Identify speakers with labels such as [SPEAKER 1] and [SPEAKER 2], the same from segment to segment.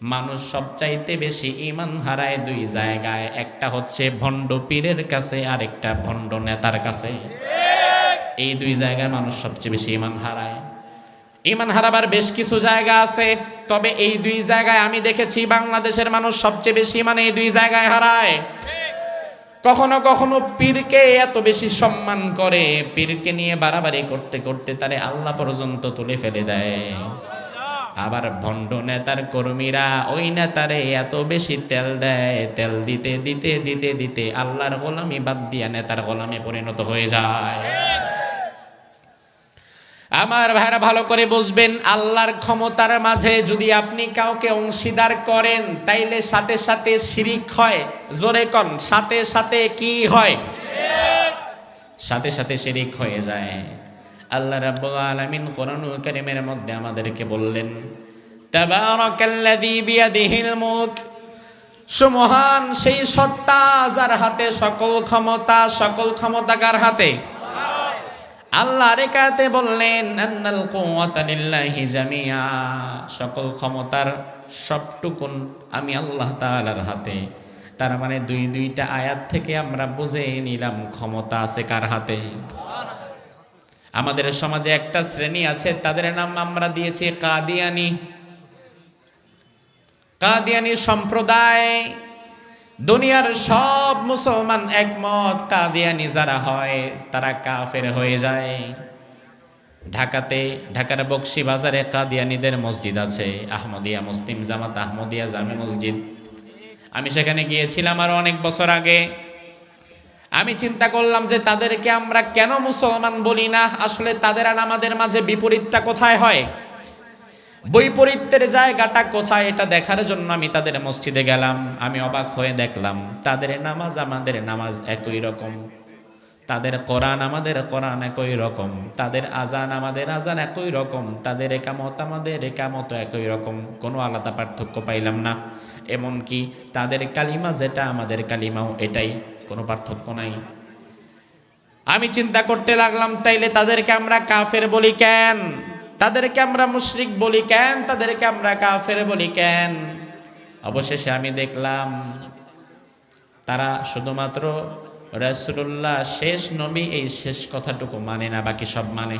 [SPEAKER 1] মানুষ সবচাইতে বেশি ইমান হারায় দুই জায়গায়। একটা হচ্ছে ভণ্ড পীরের কাছে আর একটা ভণ্ড নেতার কাছে। এই দুই জায়গায় মানুষ সবচেয়ে বেশি ইমান হারায়। ইমান হারাবার বেশ কিছু জায়গা আছে, তবে এই দুই জায়গায় আমি দেখেছি বাংলাদেশের মানুষ সবচেয়ে বেশি মানে এই দুই জায়গায় হারায়। কখনো কখনো পীরকে এত বেশি সম্মান করে, পীরকে নিয়ে বাড়াবাড়ি করতে করতে তারে আল্লাহ পর্যন্ত তুলে ফেলে দেয়। আবার ভণ্ড নেতার কর্মীরা, ওই নেতারে এত বেশি তেল দেয়, তেল দিতে দিতে দিতে দিতে আল্লাহর গোলামি বাদ দিয়া নেতার গোলামে পরিণত হয়ে যায়। আমার ভাইরা ভালো করে বুঝবেন, আল্লাহর ক্ষমতার মাঝে যদি আপনি কাউকে অংশীদার করেন, তাইলে সাথে সাথে শিরিক হয়। জোরে কন, সাথে সাথে কি হয়? সাথে সাথে শিরিক হয়ে যায়। আল্লাহ রাব্বুল আলামিন কোরআনুল কারীমের মধ্যে আমাদেরকে বললেন, তাবারাকাল্লাযী বিয়াদিহিল মুলক। সুমহান সেই সত্তা যার হাতে সকল ক্ষমতা সকল ক্ষমতা কার হাতে? আল্লাহ রেখাতে বললেন, আন্নাল কুওয়াতা লিল্লাহি জামিয়া সকল ক্ষমতার সবটুকুন আমি আল্লাহ তাআলার হাতে। তার মানে দুই, দুইটা আয়াত থেকে আমরা বুঝে নিলাম ক্ষমতা আছে কার হাতে। আমাদের সমাজে একটা শ্রেণি আছে, তাদের নাম আমরা দিয়েছি কাদিয়ানি। কাদিয়ানি সম্প্রদায়, দুনিয়ার সব মুসলমান একমত, কাদিয়ানি যারা হয়, তারা কাফের হয়ে যায়। ঢাকাতে, ঢাকার বক্সি বাজারে কাদিয়ানিদের মসজিদ আছে, আহমদিয়া মুসলিম জামাত, আহমদিয়া জামে মসজিদ। আমি সেখানে গিয়েছিলাম আরও অনেক বছর আগে। আমি চিন্তা করলাম যে তাদেরকে আমরা কেন মুসলমান বলি না? আসলে তাদের আর আমাদের মাঝে বিপরীতটা কোথায় হয়? বৈপরীত্যের জায়গাটা কোথায় এটা দেখার জন্য আমি তাদের মসজিদে গেলাম। আমি অবাক হয়ে দেখলাম, তাদের নামাজ আমাদের নামাজ একই রকম। তাদের কোরআন আমাদের কোরআন একই রকম। তাদের আজান আমাদের আজান একই রকম। তাদের একামত আমাদের একামত একই রকম। কোনো আলাদা পার্থক্য পাইলাম না। এমনকি তাদের কালিমা যেটা আমাদের কালিমাও এটাই। কোনো পার্থক্য নাই। আমি চিন্তা করতে লাগলাম, তাইলে তাদেরকে আমরা কাফের বলি কেন? তাদেরকে আমরা মুশরিক বলি কেন? তাদেরকে আমরা কাফের বলি কেন? অবশেষে আমি দেখলাম, তারা শুধুমাত্র রাসূলুল্লাহ শেষ নবী এই শেষ কথাটুকু মানে না, বাকি সব মানে।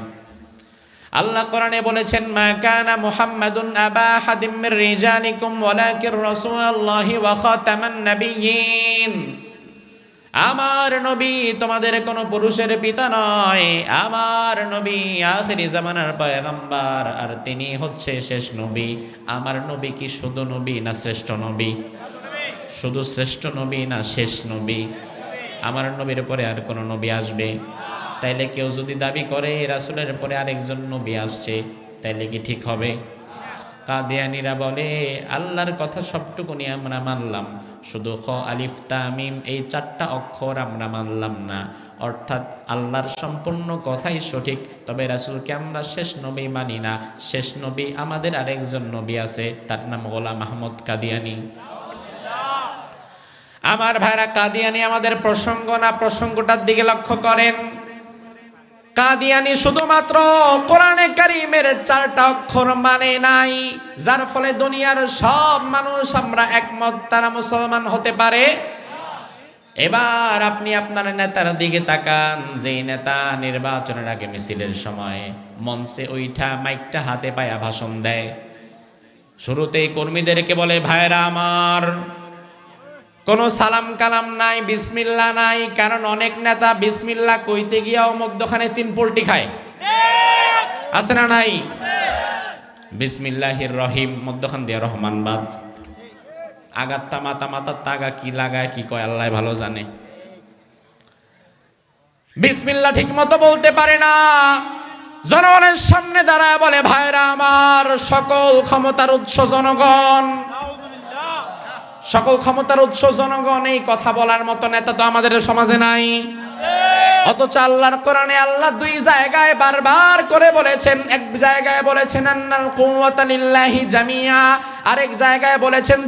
[SPEAKER 1] আল্লাহ কোরআনে বলেছেন, মা কানা মুহাম্মাদুন আবা হাদিম মির রিজালিকুম, ওয়ালাকির রাসূলুল্লাহি ওয়া খাতামান নাবিয়্যিন। আমার নবী তোমাদের কোনো পুরুষের পিতা নয়। আমার নবী আখেরি জামানার পয়গম্বর, আর তিনি হচ্ছে শেষ নবী। আমার নবী কি শুধু নবী না শ্রেষ্ঠ নবী? শুধু শ্রেষ্ঠ নবী না শেষ নবী? আমার নবীর পরে আর কোনো নবী আসবে? তাইলে কেউ যদি দাবি করে রাসূলের পরে আরেকজন নবী আসছে, তাইলে কি ঠিক হবে? কাদিয়ানিরা বলে, আল্লাহর কথা সবটুকুনি আমরা মানলাম। শুধু খ আলিফ তামিম এই চারটা অক্ষর আমরা মানলাম না। অর্থাৎ আল্লাহর সম্পূর্ণ কথাই সঠিক, তবে রাসূলকে আমরা শেষ নবী মানি না। শেষ নবী আমাদের আরেকজন নবী আছে, তার নাম গোলাম মাহমুদ কাদিয়ানি। আমার ভাইরা, কাদিয়ানি আমাদের প্রসঙ্গ না, প্রসঙ্গটার দিকে লক্ষ্য করেন। কাদিয়ানি শুধুমাত্র কোরআনে কারিমের চারটা অক্ষর মানে নাই, যার ফলে দুনিয়ার সব মানুষ আমরা একমত তারা মুসলমান হতে পারে। এবার আপনি আপনার নেতার দিকে তাকান, যেই নেতা নির্বাচনের আগে মিছিলের সময় মঞ্চে ওইটা মাইকটা হাতে পায়া ভাষণ দেয়। শুরুতেই কর্মীদেরকে বলে ভাইরা আমার, কোনো সালাম কালাম নাই বিসমিল্লা নাই, কারণ অনেক নেতা বিসমিল্লা কইতে গিয়াও মধ্যখানে তিন পোল্টি খায়। আছে না নাই? বিসমিল্লাহির রহিম, মধ্যখান দিয়ে তাগা কি লাগায়, কি কয়, আল্লাহ ভালো জানে। বিসমিল্লা ঠিক মতো বলতে পারে না। জনগণের সামনে দাঁড়ায় বলে, ভাইরা আমার, সকল ক্ষমতার উৎস জনগণ। সকল ক্ষমতার উৎস জনগণ, এই কথা বলার মতো নেতা তো আমাদের সমাজে নাই। অথচ আল্লাহর কোরআনে আল্লাহ দুই জায়গায় বারবার করে বলেছেন, এক জায়গায় বলেছেন, আন্নাল কুওয়াতা লিল্লাহি জামিয়া। আরেক জায়গায় বলেছেন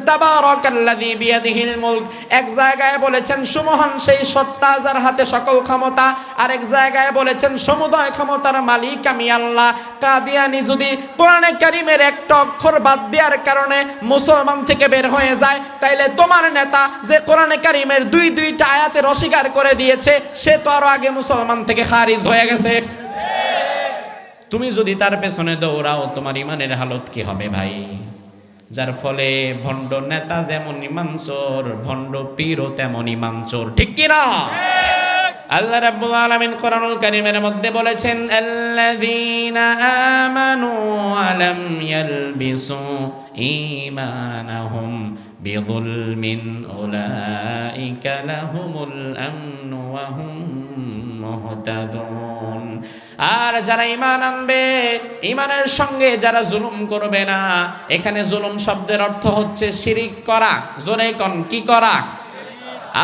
[SPEAKER 1] এক জায়গায় বলেছেন, সুমহান সেই সত্তা যার হাতে সকল ক্ষমতা। আরেক জায়গায় বলেছেন, সমুদয় ক্ষমতার মালিক আমি আল্লাহ। কাদিয়ানি যদি কোরআনে কারিমের একটা অক্ষর বাদ দেওয়ার কারণে মুসলমান থেকে বের হয়ে যায়, তাইলে তোমার নেতা যে কোরআনে কারিমের দুই দুইটা আয়াতের অস্বীকার করে দিয়েছে, সে তো আরও আগে মুসলমান থেকে খারিজ হয়ে গেছে। তুমি যদি তার পেছনে দৌড়াও, তোমার ইমানের হালত কি হবে ভাই? যার ফলে ভণ্ড নেতা যেমন ইমানচোর ভণ্ড পীরও তেমন ইমানচোর ঠিক কি না আল্লাহ রাব্বুল আলামিন কোরআনুল কারীমের মধ্যে বলেছেন আল্লাযীনা আমানু ওয়া লাম ইয়ালবিসু ঈমানাহুম বিযুলমিন উলাইকা লাহুমুল আমনু ওয়া হুম মুহতাদুন। আর যারা ইমান আনবে ইমানের সঙ্গে যারা জুলুম করবে না, এখানে জুলুম শব্দের অর্থ হচ্ছে শিরিক করা। জোরে কন, কি করা?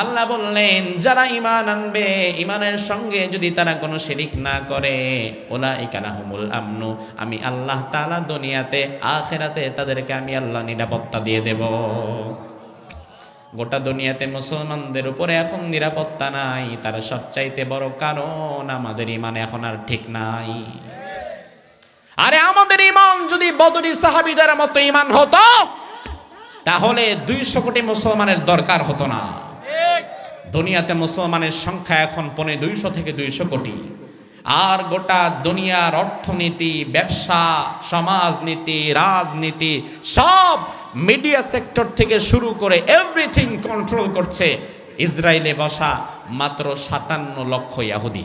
[SPEAKER 1] আল্লাহ বললেন, যারা ইমান আনবে ইমানের সঙ্গে যদি তারা কোনো শিরিক না করে ওলা ইকালাহুমুল আমনু, আমি আল্লাহ তাআলা দুনিয়াতে, আখেরাতে তাদেরকে আমি আল্লাহ নিরাপত্তা দিয়ে দেব। গোটা দুনিয়াতে মুসলমানদের উপরে এখন নিরাপত্তা নাই, তার সবচাইতে বড় কারণ আমাদের ইমান এখন আর ঠিক নাই। আরে আমাদের ইমান যদি বদরি সাহাবিদের মতো ইমান হতো, তাহলে দুইশো কোটি মুসলমানের দরকার হতো না। দুনিয়াতে মুসলমানের সংখ্যা এখন পনে দুইশো থেকে দুইশো কোটি। আর গোটা দুনিয়ার অর্থনীতি, ব্যবসা, সমাজনীতি, রাজনীতি সব মিডিয়া সেক্টর থেকে শুরু করে এভরিথিং কন্ট্রোল করছে ইসরায়েলে বসা মাত্র সাতান্ন লক্ষ ইয়াহুদি।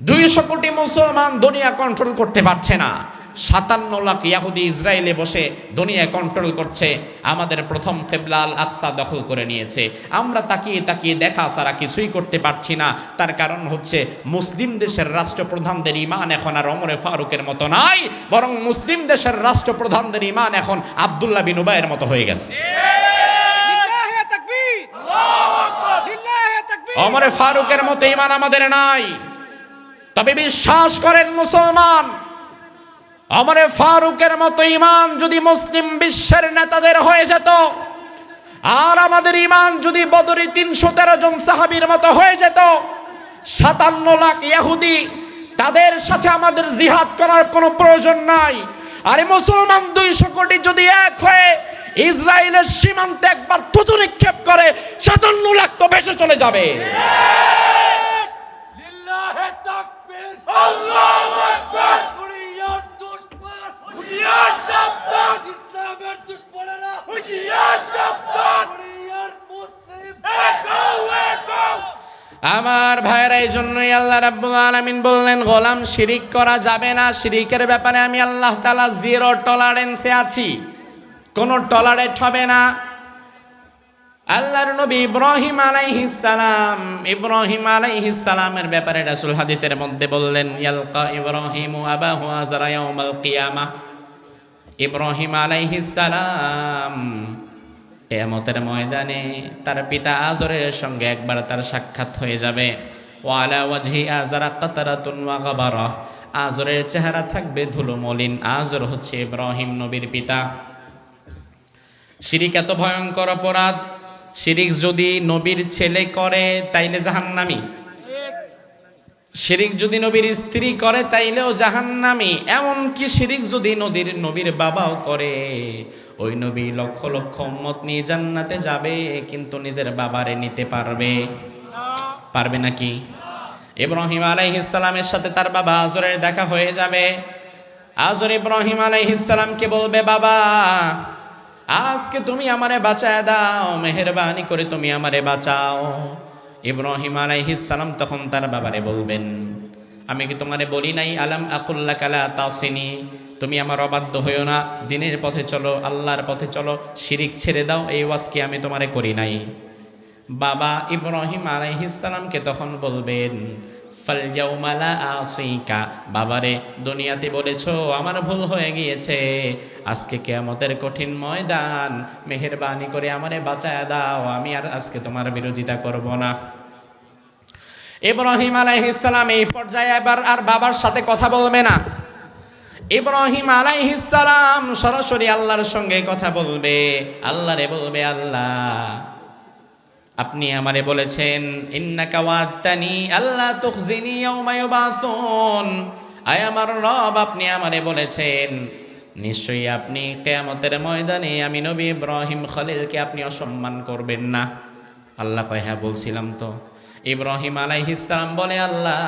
[SPEAKER 1] দুইশো কোটি মুসলমান দুনিয়া কন্ট্রোল করতে পারছে না। সাতান্ন লাখ ইয়াহুদি ইসরায়েলে বসে দুনিয়া কন্ট্রোল করছে আমাদের প্রথম কেবলাল আকসা দখল করে নিয়েছে। আমরা তাকিয়ে তাকিয়ে দেখা ছাড়া কিছুই করতে পারছি না। তার কারণ হচ্ছে মুসলিম দেশের রাষ্ট্রপ্রধানদের ইমান এখন আর অমরে ফারুকের মতো নাই বরং মুসলিম দেশের রাষ্ট্রপ্রধানদের ইমান এখন আবদুল্লাহ বিন উবাইয়ের মতো হয়ে গেছে। অমরে ফারুকের মতো ইমান আমাদের নাই। তবে বিশ্বাস করেন মুসলমান অমরে ফারুকের মতো ইমান যদি মুসলিম বিশ্বের নেতাদের হয়ে যেত, আর আমাদের ইমান যদি বদরি তিনশো তেরো জন সাহাবির মতো হয়ে যেত, সাতান্ন লাখ ইহুদি তাদের সাথে আমাদের জিহাদ করার কোনো প্রয়োজন নাই। আরে মুসলমান দুইশো কোটি যদি এক হয়ে ইসরায়েলের সীমান্তে একবার থুতু নিক্ষেপ করে, সাতান্ন লাখ তো বেশি চলে যাবে।
[SPEAKER 2] আকবার। হুশিয়ার সাবধান! ইসলামের দুশমনেরা হুশিয়ার সাবধান! মুসলিম। একো একো!
[SPEAKER 1] আমার ভাইরা এই জন্যই আল্লাহ রাব্বুল আলামিন বললেন গোলাম শিরিক করা যাবে না। শিরিকের ব্যাপারে আমি আল্লাহ তাআলা জিরো টলারেন্সে আছি। কোনো টলারেট হবে না। আল্লাহর নবী ইব্রাহিম আলাইহিস সালাম ইব্রাহিম আলাইহিস সালামের ব্যাপারে রাসূল হাদিসের মধ্যে বললেন ইয়ালকা ইব্রাহিম আবাহু আযরা ইয়াউমাল কিয়ামাহ ইব্রাহিম আলাইহিস সালাম কেয়ামতের ময়দানে তার পিতা আজরের সঙ্গে একবার তার সাক্ষাৎ হয়ে যাবে। ওয়ালা ওয়াজহি আজরা কাতারাতুন ওয়া গাবারা। আজরের চেহারা থাকবে ধুলো মলিন আজর হচ্ছে ইব্রাহিম নবীর পিতা। শিরিক এত ভয়ঙ্কর অপরাধ। শিরিক যদি নবীর ছেলে করে, তাইলে জাহান্নামী। শিরিক যদি নবীর স্ত্রী করে, তাইলেও জাহান্নামী। এমনকি শিরিক যদি নদীর নবীর বাবাও করে, ওই নবী লক্ষ লক্ষ মত নিয়ে জান্নাতে যাবে, কিন্তু নিজের বাবারে নিতে পারবে। পারবে নাকি? ইব্রাহিম আলাইহিসসালামের সাথে তার বাবা আজরের দেখা হয়ে যাবে। আজর ইব্রাহিম আলাইহিসসালামকে বলবে, বাবা, আজকে তুমি আমারে বাঁচায় দাও, মেহেরবানি করে তুমি আমারে বাঁচাও। ইব্রাহিম আলাইহিসসালাম তখন তার বাবারে বলবেন, আমি কি তোমারে বলি নাই, আলাম আকুল্লা কালা তাসিনি? তুমি আমার অবাধ্য হইও না, দিনের পথে চলো, আল্লাহর পথে চলো, শিরিক ছেড়ে দাও, এই ওয়াজ কি আমি তোমারে করি নাই। বাবা ইব্রাহিম আলাইহিসসালামকে তখন বলবেন আসিকা বাবারে, দুনিয়াতে বলেছ, আমার ভুল হয়ে গিয়েছে। আজকে কেয়ামতের কঠিন ময়দান। মেহেরবানি করে আমারে বাঁচায় দাও। আমি আর আজকে তোমার বিরোধিতা করব না। ইব্রাহিম আলাইহিসসালাম এই পর্যায়ে এবার আর বাবার সাথে কথা বলবে না। ইব্রাহিম আলাইহিসসালাম সরাসরি আল্লাহর সঙ্গে কথা বলবে। আল্লাহরে বলবে, আল্লাহ আপনি আমারে বলেছেন, ইন্নাকা ওয়াত্তানি আল্লাহ তুখজিনি ইয়াউমা ইউবাসুন। আয় আমার রব, আপনি আমারে বলেছেন, নিশ্চয়ই আপনি কেয়ামতের ময়দানে আমি নবী ইব্রাহিম খলিলকে আপনি অসম্মান করবেন না। আল্লাহ কয় হ্যাঁ বলছিলাম তো। ইব্রাহিম আলাইহিসসালাম বলে, আল্লাহ,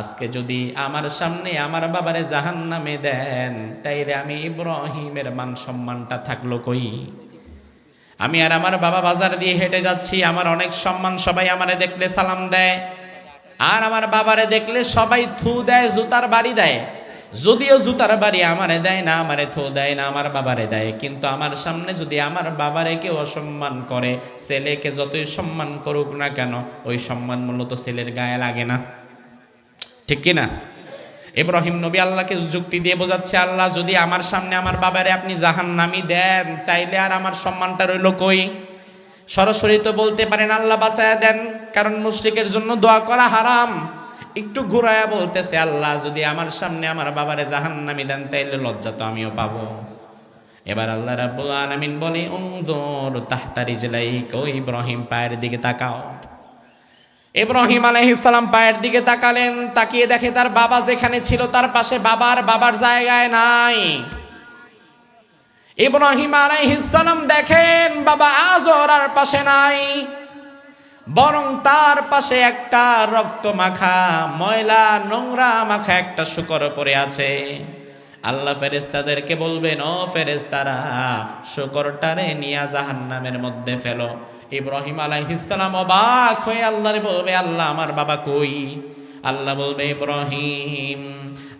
[SPEAKER 1] আজকে যদি আমার সামনে আমার বাবারে জাহান নামে দেন, তাইলে আমি ইব্রাহিমের মান সম্মানটা থাকল কই? আমি আর আমার বাবা বাজার দিয়ে হেঁটে যাচ্ছি, আমার অনেক সম্মান, সবাই আমারে দেখলে সালাম দেয়। আর আমার বাবারে দেখলে সবাই থু দেয়, জুতার বাড়ি দেয়। যদিও জুতার বাড়ি আমারে দেয় না, আমারে থু দেয় না, আমার বাবারে দেয়। কিন্তু আমার সামনে যদি আমার বাবারে কেউ অসম্মান করে, ছেলেকে যতই সম্মান করুক না কেন, ওই সম্মান মূলত ছেলের গায়ে লাগে না। ঠিক কি না ইব্রাহিম নবী আল্লাহকে যুক্তি দিয়ে বোঝাচ্ছে, আল্লাহ, যদি আমার সামনে আমার বাবারে আপনি জাহান নামি দেন, তাইলে আর আমার সম্মানটা রইল কই? সরাসরি তো বলতে পারেন, আল্লাহ বাঁচায়া দেন, কারণ মুশরিকের জন্য দোয়া করা হারাম। একটু ঘুরায়া বলতেছে, আল্লাহ, যদি আমার সামনে আমার বাবারে জাহান নামি দেন, তাইলে লজ্জা তো আমিও পাবো। এবার আল্লাহ রাব্বুল আলামিন বলে উনদুর তাহতারি জেলাই কো ইব্রাহিম, পায়ের দিকে তাকাও। ইব্রাহিম আলাইহিসসালাম পায়ের দিকে তাকালেন, তাকিয়ে দেখে তার বাবা যেখানে ছিল তার পাশে বাবার বাবার জায়গায় নাই। ইব্রাহিম আলাইহিসসালাম দেখেন, বাবা আজর আর পাশে নাই। বরং তার পাশে একটা রক্ত মাখা, ময়লা, নোংরা মাখা একটা শুকর পড়ে আছে। আল্লাহ ফেরেস্তাদেরকে বলবেন, ও ফেরেস্তারা শুকরটারে নিয়া জাহান্নামের মধ্যে ফেলো। ইব্রাহিম আলাইহিস সালাম অবাক হয়ে আল্লাহরে বলবে আল্লাহ আমার বাবা কই? আল্লাহ বলবে, ইব্রাহিম,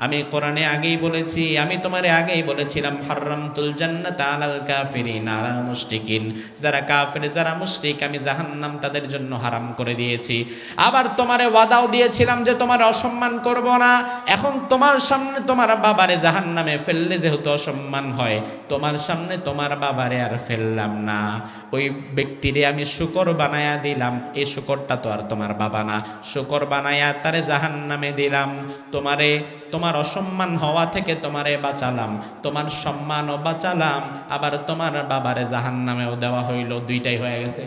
[SPEAKER 1] আমি কোরআনে আগেই বলেছি, আমি তোমারে আগেই বলেছিলাম, হারামতুল জান্নাত আলাল কাফিরিন আলা মুশরিকিন। যারা কাফির, যারা মুশরিক, আমি জাহান্নাম তাদের জন্য হারাম করে দিয়েছি। আবার তোমারে ওয়াদাও দিয়েছিলাম যে তোমার অসম্মান করব না। এখন তোমার সামনে তোমার বাবারে জাহান্নামে ফেললে যেহেতু অসম্মান হয়, তোমার সামনে তোমার বাবারে আর ফেললাম না। ওই ব্যক্তিরে আমি শুকর বানায়া দিলাম এই শুকরটা তো আর তোমার বাবা না। শুকর বানায়া তারে জাহান্নামে দিলাম। তোমারে, তোমার অসম্মান হওয়া থেকে তোমারে বাঁচালাম। তোমার সম্মানও বাঁচালাম। আবার তোমার বাবারে জাহান্নামেও দেওয়া হইল। দুইটাই হয়ে গেছে।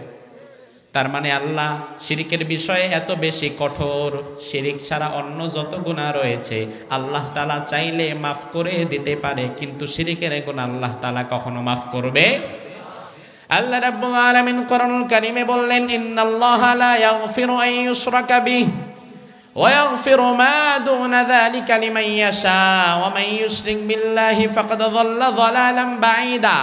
[SPEAKER 1] তার মানে আল্লাহ শিরিকের বিষয়ে এত বেশি কঠোর। শিরিক ছাড়া অন্য যত গুণা রয়েছে, আল্লাহ তালা চাইলে মাফ করে দিতে পারে। কিন্তু শিরিকের গুণা আল্লাহ তালা কখনো মাফ করবে আল্লাহ রাব্বুল আলামিন কোরআনুল কারীমে বললেন, ইন্নাল্লাহা লা ইয়াগফিরু আন ইউশরাকা বিহি। ويغفر ما دون ذلك لمن يشاء ومن يشرك بالله فقد ضل ضلالا بعيدا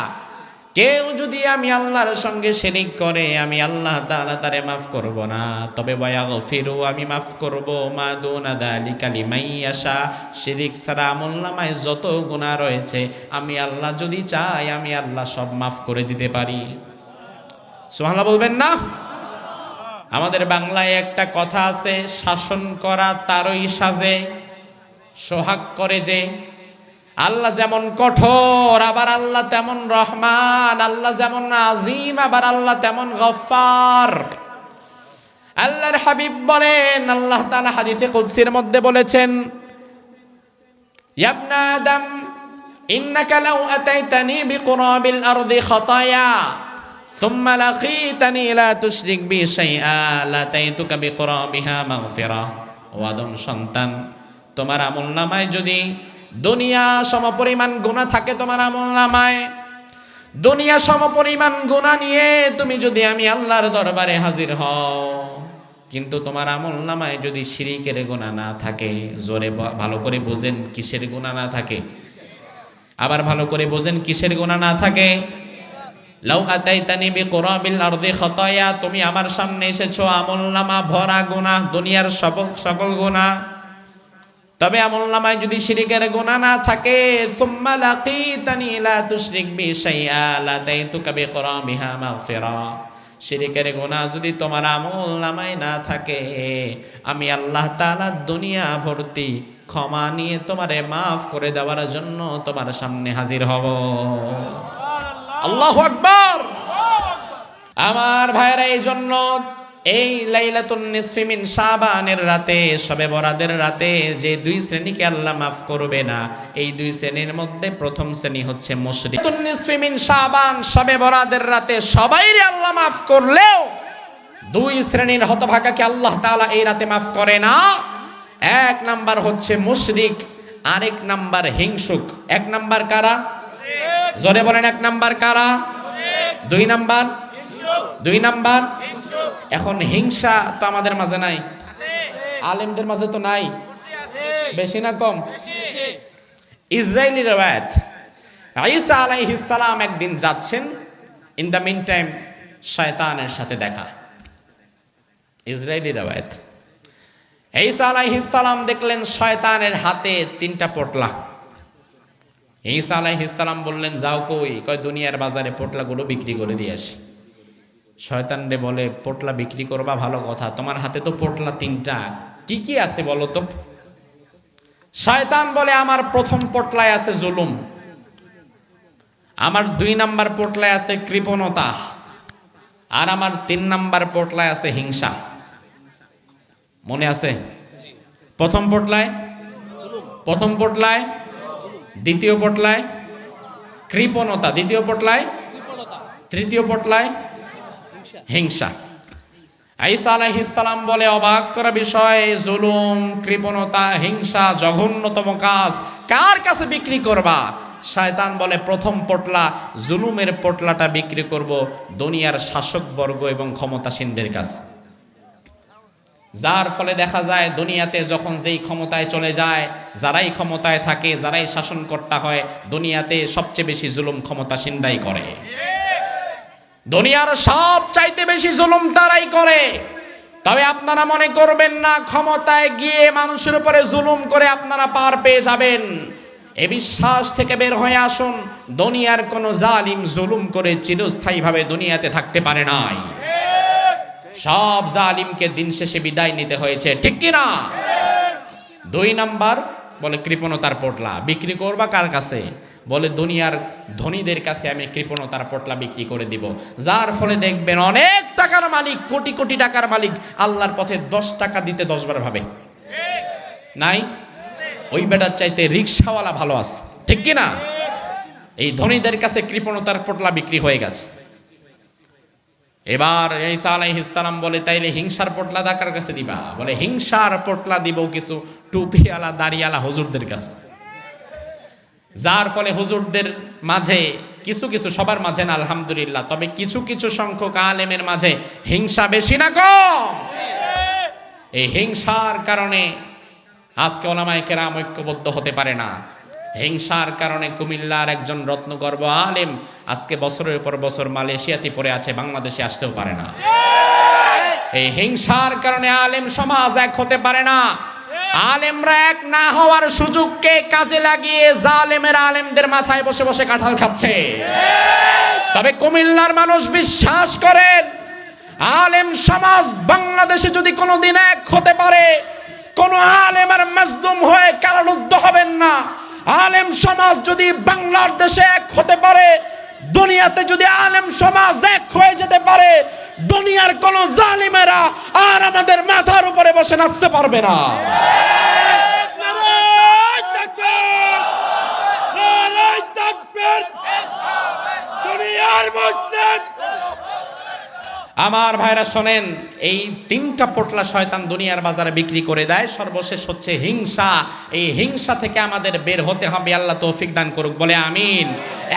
[SPEAKER 1] কেউ যদি আমি আল্লাহর সঙ্গে শিরিক করে আমি আল্লাহ তাআলা তারে মাফ করব না তবে ওয়াগফিরু আমি মাফ করব মা দুনা যালিকা লিমান ইয়াশা শিরিক ছাড়া আমল নামায় যত গুনাহ রয়েছে আমি আল্লাহ যদি চাই আমি আল্লাহ সব মাফ করে দিতে পারি সুবহানাল্লাহ বলবেন না আমাদের বাংলায় একটা কথা আছে, শাসন করা তারই সাজে, সোহাগ করে যে, আল্লাহ যেমন কঠোর, আবার আল্লাহ তেমন রহমান, আল্লাহ যেমন আজিম, আবার আল্লাহ তেমন গফার আল্লাহর হাবিব বলেন, আল্লাহ তাআলা হাদিসে কুদসির মধ্যে বলেছেন, ইয়াবনা আদম, ইন্নাকা লাউ আতাইতানি বিকুরাবিল আরদি খাতায়া। ثم لقيتني لا تشرك بي شيئا لاتيتك بقرابها مغفرة ও আদম সন্তান তোমার আমল নামায় যদি দুনিয়া সমপরিমাণ গুণা থাকে তোমার আমল নামায় দুনিয়া সমপরিমাণ গুণা নিয়ে তুমি যদি আমি আল্লাহর দরবারে হাজির হও কিন্তু তোমার আমল নামায় যদি শিরিকের গুণা না থাকে জোরে ব- ভালো করে বোঝেন কিসের গুণা না থাকে আবার ভালো করে বোঝেন কিসের গুণা না থাকে লাউ আতাইতানি বিকুরাবিল আরদি খতায়া, তুমি আমার সামনে এসেছ আমলনামা ভরা গুনাহ, দুনিয়ার সকল সকল গুনাহ। তবে আমলনামায় যদি শিরিকের গুনাহ না থাকে, সুম্মা লাকিতানি লা তুশরিক বি শাইআ, লা তাইতুকা বিকুরাবিহা মাগফিরা। শিরিকের গুনাহ যদি তোমার আমল নামায় না থাকে, আমি আল্লাহ তাআলা দুনিয়া ভর্তি ক্ষমা নিয়ে তোমারে মাফ করে দেওয়ার জন্য তোমার সামনে হাজির হব। আল্লাহ আকবার। আমার ভাইরা এই জন্য এই লাইলাতুন নিসফিমিন শাবানের রাতে সবে বরাদের রাতে যে দুই শ্রেণীকে আল্লাহ মাফ করবে না, এই দুই শ্রেণির মধ্যে প্রথম শ্রেণি হচ্ছে মুশরিক। নিসফিমিন শাবান সবে বরাদের রাতে সবাইরে আল্লাহ মাফ করলেও দুই শ্রেণির হতভাগাকে আল্লাহ তাআলা এই রাতে মাফ করে না। এক নাম্বার হচ্ছে মুশরিক, আরেক নাম্বার হিংসুক। এক নাম্বার কারা? জোরে বলেন, এক নাম্বার কারা? দুই নাম্বার? দুই নাম্বার? এখন হিংসা তো আমাদের মাঝে নাই। আলেমদের মাঝে তো নাই। বেশি না কম? ইসরায়েলি সালাম একদিন যাচ্ছেন। ইন দ্য মিন টাইম শয়তানের সাথে দেখা। ইসরায়েলি রেওয়ায়ত। ঈসা আলাইহিস সালাম দেখলেন শয়তানের হাতে তিনটা পটলা। ঈসা আলাইহিস সালাম বললেন, যাও কই? কয়, দুনিয়ার বাজারে পটলাগুলো বিক্রি করে দিয়ে আসি। শয়তান রে বলে, পটলা বিক্রি করবা, ভালো কথা। তোমার হাতে তো পটলা তিনটা। কি কি আছে বলো তো? শয়তান বলে, আমার প্রথম পটলায় আছে জুলুম। আমার দুই নাম্বার পটলায় আছে কৃপণতা। আর আমার তিন নাম্বার পটলায় আছে হিংসা। মনে আছে? প্রথম পটলায়? প্রথম পটলায় দ্বিতীয় পটলায় কৃপণতা, দ্বিতীয় পটলায় তৃতীয় পটলায় হিংসা। আইসা আলাইহিসসালাম বলে, অবাক করা বিষয়, জুলুম, কৃপণতা, হিংসা, জঘন্যতম কাজ, কার কাছে বিক্রি করবা? শায়তান বলে, প্রথম পটলা, জুলুমের পটলাটা বিক্রি করব দুনিয়ার শাসক বর্গ এবং ক্ষমতাসীনদের কাছে। যার ফলে দেখা যায় দুনিয়াতে যখন যেই ক্ষমতায় চলে যায়, যারাই ক্ষমতায় থাকে, যারাই শাসনকর্তা হয়, দুনিয়াতে সবচেয়ে বেশি জুলুম ক্ষমতাসীনরাই করে। দুনিয়ার সব চাইতে বেশি জুলুম তারাই করে। তবে আপনারা মনে করবেন না, ক্ষমতায় গিয়ে মানুষের উপরে জুলুম করে আপনারা পার পেয়ে যাবেন। এ বিশ্বাস থেকে বের হয়ে আসুন, দুনিয়ার কোন জালিম জুলুম করে চিরস্থায়ীভাবে দুনিয়াতে থাকতে পারে নাই। সব জালিমকে দিন শেষে বিদায় নিতে হয়েছে। ঠিক কি না দুই নাম্বার, বলে কৃপণতার পটলা, বিক্রি করবা কার কাছে? বলে দুনিয়ার ধনীদের কাছে আমি কৃপণতার পটলা বিক্রি করে দিব। যার ফলে দেখবেন অনেক টাকার মালিক, কোটি কোটি টাকার মালিক আল্লাহর পথে দশ টাকা দিতে দশবার ভাবে। নাই? ওই বেটার চাইতে রিক্সাওয়ালা ভালো আছে। ঠিক কি না এই ধনীদের কাছে কৃপণতার পটলা বিক্রি হয়ে গেছে। এবার ঈসা আলাইহিস সালাম বলে, তাইলে হিংসার পটলা দাকার কাছে দিবা? বলে, হিংসার পটলা দিব কিছু টুপিওয়ালা, দাড়িওয়ালা হুজুরদের কাছে। যার ফলে হুজুরদের মাঝে কিছু কিছু, সবার মাঝে না, আলহামদুলিল্লাহ, তবে কিছু কিছু সংখ্যক আলেমের মাঝে হিংসা বেশি না কম। এই হিংসার কারণে আজকে ওলামায় কেরাম ঐক্যবদ্ধ হতে পারে না। হিংসার কারণে কুমিল্লার একজন রত্নগর্ব আলেম আজকে বছরের পর বছর মালয়েশিয়াতে পড়ে আছে, বাংলাদেশে আসতেও পারে না। এই হিংসার কারণে আলেম সমাজ এক হতে পারে না। আলেমরা এক না হওয়ার সুযোগকে কাজে লাগিয়ে জালেমের আলেমদের মাথায় বসে বসে কাঁঠাল খাচ্ছে। তবে কুমিল্লার মানুষ বিশ্বাস করেন, আলেম সমাজ বাংলাদেশে যদি কোনোদিন এক হতে পারে, কোন আলেম আর মাজদুম হয়ে কারারুদ্ধ হবেন না। আলেম সমাজ যদি বাংলার দেশে এক হতে পারে, দুনিয়াতে যদি আলেম সমাজ এক হয়ে যেতে পারে, দুনিয়ার কোন জালিমেরা আর আমাদের মাথার উপরে বসে নাচতে পারবে না। আমার ভাইরা শোনেন, এই তিনটা পোটলা শয়তান দুনিয়ার বাজারে বিক্রি করে দেয়, সর্বশেষ হচ্ছে হিংসা। এই হিংসা থেকে আমাদের বের হতে হবে, আল্লাহ তৌফিক দান করুক, বলে আমিন।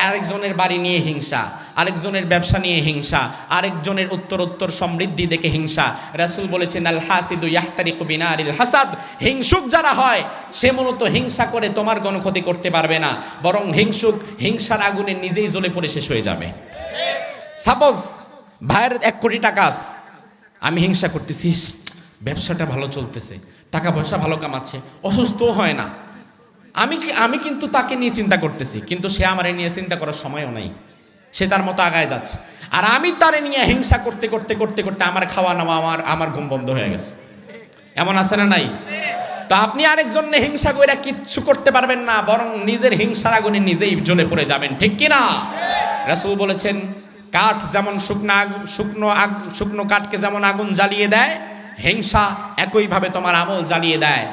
[SPEAKER 1] আরেকজনের বাড়ি নিয়ে হিংসা, আরেকজনের ব্যবসা নিয়ে হিংসা, আরেকজনের উত্তর উত্তর সমৃদ্ধি দেখে হিংসা। রাসূল বলেছেন, আল হাসিদু ইয়াহতারিকু বিনারিল হাসাদ। হিংসুক যারা হয়, সে মূলত হিংসা করে তোমার কোনো ক্ষতি করতে পারবে না। বরং হিংসুক হিংসার আগুনে নিজেই জ্বলে পড়ে শেষ হয়ে যাবে। সাপোজ ভাইয়ের এক কোটি টাকা আছে। আমি হিংসা করতেছি ইস, ব্যবসাটা ভালো চলতেছে টাকা পয়সা ভালো কামাচ্ছে অসুস্থ হয় না। আমি কি আমি কিন্তু তাকে নিয়ে চিন্তা করতেছি কিন্তু সে আমার নিয়ে চিন্তা করার সময়ও নাই। সে তার মতো আগায় যাচ্ছে। আর আমি তারে নিয়ে হিংসা করতে করতে করতে করতে আমার খাওয়া নাওয়া আমার আমার ঘুম বন্ধ হয়ে গেছে। এমন আছে না নাই? তো আপনি আরেকজন হিংসা কইরা কিচ্ছু করতে পারবেন না বরং নিজের হিংসার আগুনে নিজেই জ্বলে পড়ে যাবেন ঠিক কি না রাসূল বলেছেন কাঠ যেমন শুকনো শুকনো শুকনো কাঠকে যেমন আগুন জ্বালিয়ে দেয়, হিংসা একইভাবে তোমার আমল জ্বালিয়ে দেয়।